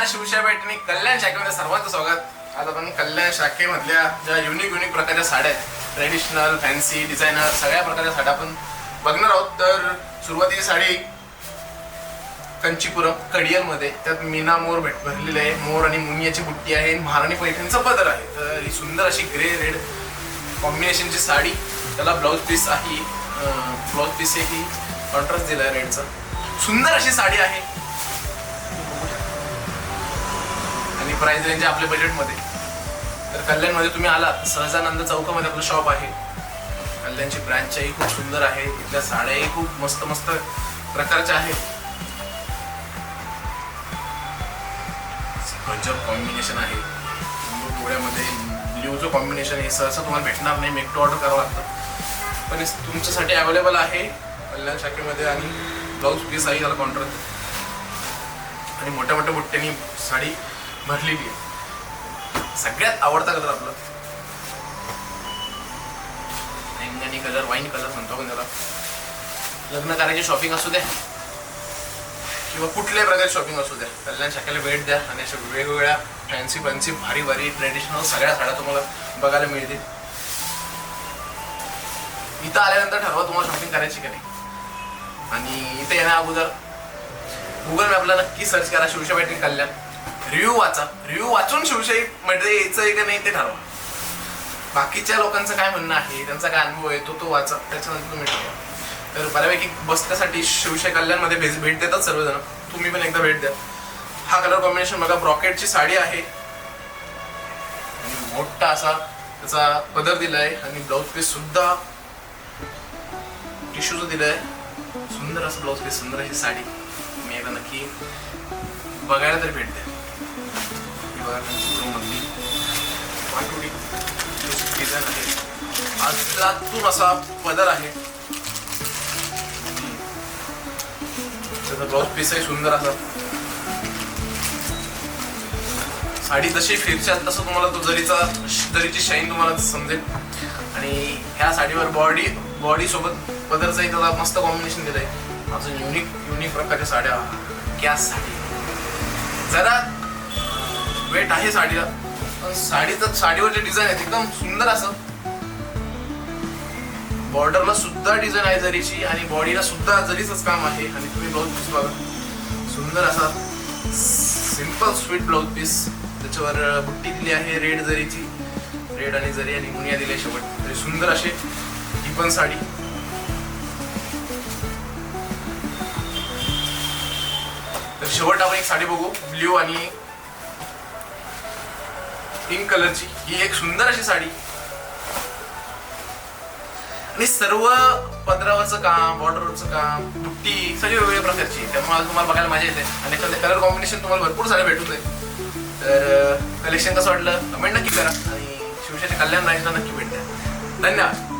नमस्कार शिवशाही पैठणी कल्याण शाखेमध्ये सर्वांचं स्वागत. आज आपण कल्याण शाखेमधल्या ज्या युनिक युनिक प्रकारच्या साड्या आहेत ट्रेडिशनल फॅन्सी डिझायनर सगळ्या प्रकारच्या साड्या आपण बघणार आहोत. तर सुरुवातीची साडी कंचीपुरम कडियलमध्ये. त्यात मीना मोर भेट भरलेले आहे. मोर आणि मुनियाची बुट्टी आहे. महाराणी पैठणीचा पदर आहे. तर ही सुंदर अशी ग्रे रेड कॉम्बिनेशनची साडी. त्याला ब्लाऊज पीस आहे. ब्लाऊज पीस आहे की कॉन्ट्रास्ट दिला आहे रेडचा सुंदर अशी साडी आहे. प्राईज रेंज आहे आपल्या बजेटमध्ये तर कल्याणमध्ये तुम्ही आलात सहजानंद चौकामध्ये आपलं शॉप आहे. कल्याणची ब्रँचही खूप सुंदर आहे. इथल्या साड्याही खूप मस्त मस्त प्रकारच्या आहेत. गजब कॉम्बिनेशन आहे. डोळ्यामध्ये जो कॉम्बिनेशन हे सहसा तुम्हाला भेटणार नाही मेक टू ऑर्डर करावं लागतं. पण तुमच्यासाठी अवेलेबल आहे कल्याण शाखेमध्ये आणि ब्लाऊज पीस आहे त्याला कॉन्ट्रॅक्ट आणि मोठ्या मोठ्या बुट्ट्यांनी साडी भरलेली आहे. सगळ्यात आवडता कलर आपला. रेंगणी कलर वाईन कलर म्हणतो पण त्याला. लग्न करायची शॉपिंग असू द्या. किंवा कुठल्याही प्रकारची शॉपिंग असू द्या. कल्याण शाखेला भेट द्या आणि अशा वेगवेगळ्या फॅन्सी फॅन्सी भारी भारी ट्रेडिशनल सगळ्या साड्या तुम्हाला बघायला मिळतील. इथं आल्यानंतर ठरवा तुम्हाला शॉपिंग करायची का नाही. आणि इथे येण्या अगोदर गुगल मॅपला नक्की सर्च करा शिवशाही भेटेल कल्याण. रिव्ह्यू वाचा. रिव्ह्यू वाचून शिवशाही मध्ये यायचं आहे का नाही ते ठरवा. बाकीच्या लोकांचं काय म्हणणं आहे त्यांचा काय अनुभव आहे तो तो वाचा. त्याच्यानंतर तुम्ही ठरवा तर बऱ्यापैकी बसण्यासाठी शिवशाही कल्याणमध्ये भेट भेट देतात सर्वजण. तुम्ही पण एकदा भेट द्या. हा कलर कॉम्बिनेशन बघा ब्रॉकेटची साडी आहे. आणि मोठा असा त्याचा पदर दिलाय आणि ब्लाऊज पीस सुद्धा टिश्यूचं दिलंय सुंदर असं ब्लाऊज पीस सुंदर अशी साडी. मी एकदा नक्की बघायला तरी भेट द्या. ही बघा डिझाईन आहे. आतून असा पदर आहे. त्याचा ब्लाऊज पीस आहे सुंदर असा. साडी जशी फिरच्या तसं तुम्हाला तो जरीचा जरीची शाईन तुम्हाला समजेल. आणि ह्या साडीवर बॉडी बॉडी सोबत पदरचंही त्याला मस्त कॉम्बिनेशन दिलंय. अजून युनिक युनिक प्रकारच्या साड्या गॅस साडी. जरा वेट आहे साडीला पण साडीचं साडीवरचे डिझाईन आहेत. एकदम सुंदर असं. बॉर्डरला सुद्धा डिझाईन आहे जरीची आणि बॉडीला सुद्धा जरीचंच काम आहे. आणि तुम्ही ब्लाऊज पीस बघा. सुंदर असा सिंपल स्वीट ब्लाऊज पीस त्याच्यावर बुट्टी दिली आहे रेड जरीची. रेड आणि जरी आणि मुनिया दिली आहे शेवट. तरी सुंदर असे ही पण साडी. तर शेवट आपण एक साडी बघू. ब्ल्यू आणि पिंक कलरची ही एक सुंदर अशी साडी. आणि सर्व पदरावरचं काम बॉर्डरवरचं काम बुट्टी सगळी वेगवेगळ्या प्रकारची. त्यामुळे आज तुम्हाला बघायला मजा येते. आणि त्याच्यामध्ये कलर कॉम्बिनेशन तुम्हाला भरपूर सारे भेटून जाईल. तर कलेक्शन कसं वाटलं? कमेंट नक्की करा. आणि शिवशाच्या कल्याण राईजला नक्की भेट द्या. धन्यवाद.